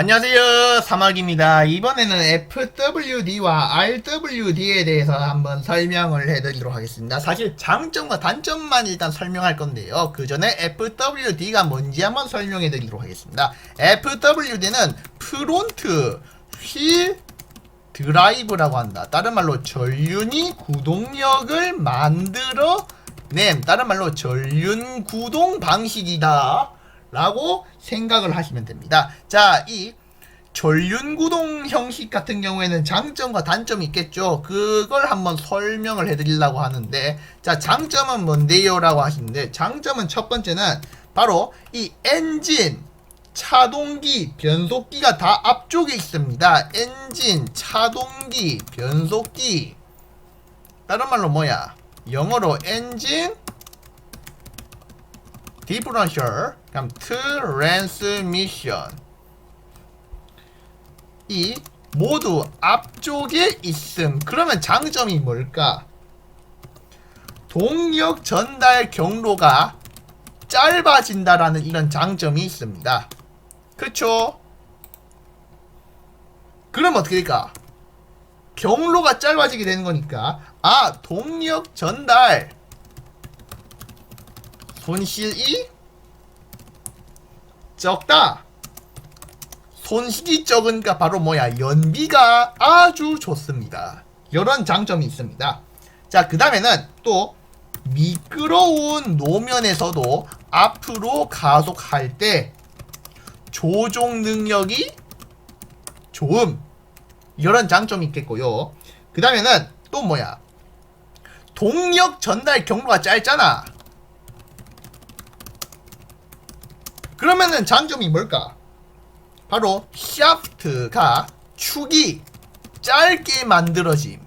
안녕하세요. 사막입니다. 이번에는 FWD와 RWD에 대해서 한번 설명을 해드리도록 하겠습니다. 사실 장점과 단점만 일단 설명할 건데요. 그 전에 FWD가 뭔지 한번 설명해 드리도록 하겠습니다. FWD는 프론트 휠 드라이브라고 한다. 다른 말로 전륜이 구동력을 만들어 낸 다른 말로 전륜 구동 방식이다 라고 생각을 하시면 됩니다. 자, 이 전륜구동 형식 같은 경우에는 장점과 단점이 있겠죠. 그걸 한번 설명을 해드리려고 하는데, 자, 장점은 뭔데요? 라고 하시는데, 장점은 첫 번째는 바로 이 엔진, 차동기, 변속기가 다 앞쪽에 있습니다. 엔진, 차동기, 변속기. 다른 말로 뭐야? 영어로 엔진, 디프런셜, 그럼 트랜스미션 이 모두 앞쪽에 있음. 그러면 장점이 뭘까? 동력 전달 경로가 짧아진다라는 이런 장점이 있습니다. 그쵸? 그럼 어떻게 될까? 경로가 짧아지게 되는 거니까 아 동력 전달 손실이 적다. 손실이 적으니까 바로 뭐야 연비가 아주 좋습니다. 이런 장점이 있습니다. 자, 그 다음에는 또 미끄러운 노면에서도 앞으로 가속할 때 조종 능력이 좋음. 이런 장점이 있겠고요. 그 다음에는 또 뭐야 동력 전달 경로가 짧잖아. 그러면은 장점이 뭘까? 바로 샤프트가 축이 짧게 만들어짐.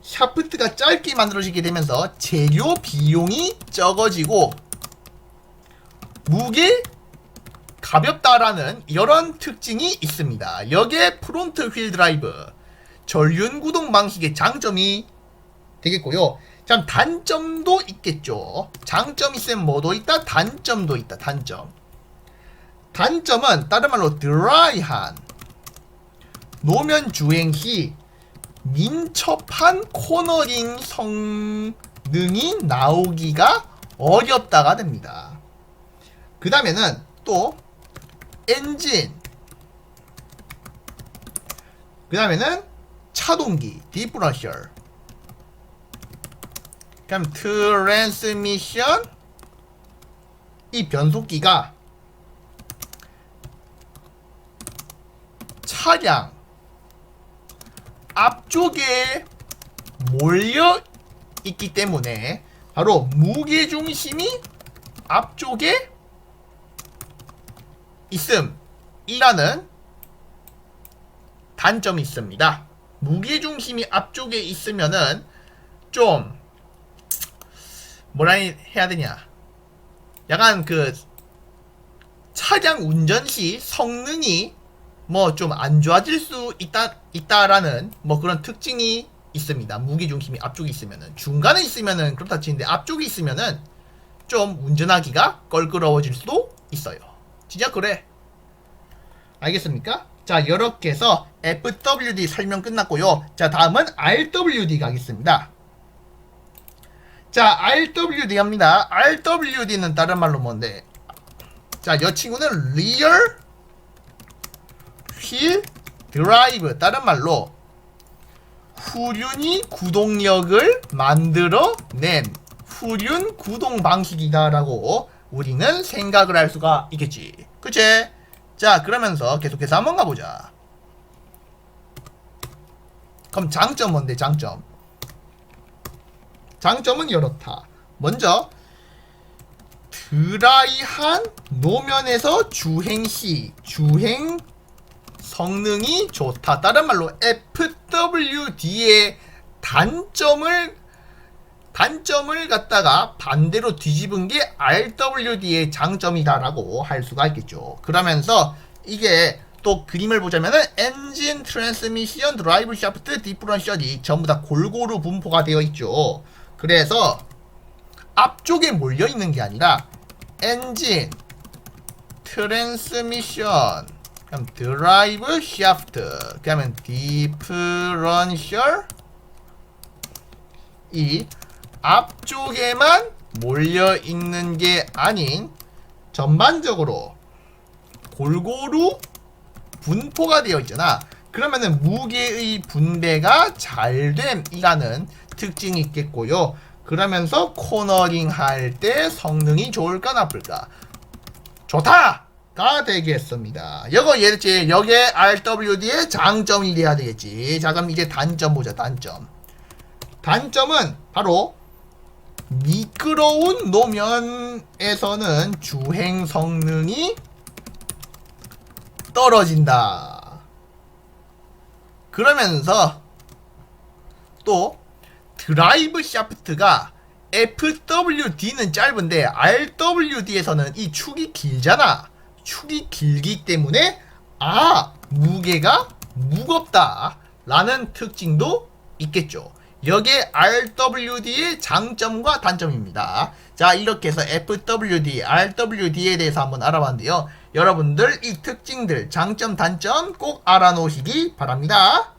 샤프트가 짧게 만들어지게 되면서 재료 비용이 적어지고 무게 가볍다라는 이런 특징이 있습니다. 여기에 프론트 휠 드라이브 전륜 구동 방식의 장점이 되겠고요. 참 단점도 있겠죠. 장점 있으면 뭐도 있다? 단점도 있다. 단점. 단점은 다른 말로 드라이한 노면 주행 시 민첩한 코너링 성능이 나오기가 어렵다가 됩니다. 그 다음에는 또 엔진 그 다음에는 차동기 디프러셜 그럼 트랜스미션 이 변속기가 차량 앞쪽에 몰려 있기 때문에 바로 무게 중심이 앞쪽에 있음이라는 단점이 있습니다. 무게 중심이 앞쪽에 있으면은 좀 뭐라 해야 되냐 약간 그 차량 운전 시 성능이 뭐 좀 안 좋아질 수 있다 있다라는 뭐 그런 특징이 있습니다. 무게 중심이 앞쪽에 있으면은 중간에 있으면은 그렇다 치는데 앞쪽에 있으면은 좀 운전하기가 껄끄러워질 수도 있어요. 진짜 그래. 알겠습니까? 자, 이렇게 해서 FWD 설명 끝났고요. 자, 다음은 RWD 가겠습니다. 자, RWD 합니다. RWD는 다른 말로 뭔데? 자, 이 친구는 리얼 휠 드라이브. 다른 말로 후륜이 구동력을 만들어 낸 후륜 구동 방식이다라고 우리는 생각을 할 수가 있겠지. 그치? 자, 그러면서 계속해서 한번 가보자. 그럼 장점 뭔데, 장점? 장점은 이렇다. 먼저 드라이한 노면에서 주행 시 주행 성능이 좋다. 다른 말로 FWD의 단점을 단점을 갖다가 반대로 뒤집은 게 RWD의 장점이다라고 할 수가 있겠죠. 그러면서 이게 또 그림을 보자면은 엔진, 트랜스미션, 드라이브 샤프트, 디프런셜이 전부 다 골고루 분포가 되어 있죠. 그래서 앞쪽에 몰려 있는 게 아니라 엔진, 트랜스미션, 그럼 드라이브 샤프트 그러면 디프런셜 이 앞쪽에만 몰려 있는 게 아닌 전반적으로 골고루 분포가 되어 있잖아. 그러면은 무게의 분배가 잘됨 이라는 특징이 있겠고요. 그러면서 코너링 할 때 성능이 좋을까 나쁠까? 좋다 가 되겠습니다. 이거 예지 여기에 RWD의 장점이 돼야 되겠지. 자 그럼 이제 단점 보자 단점. 단점은 바로 미끄러운 노면에서는 주행 성능이 떨어진다. 그러면서 또 드라이브 샤프트가 FWD는 짧은데 RWD에서는 이 축이 길잖아. 축이 길기 때문에 아 무게가 무겁다 라는 특징도 있겠죠. 여기에 RWD의 장점과 단점입니다. 자 이렇게 해서 FWD, RWD에 대해서 한번 알아봤는데요. 여러분들 이 특징들, 장점, 단점 꼭 알아놓으시기 바랍니다.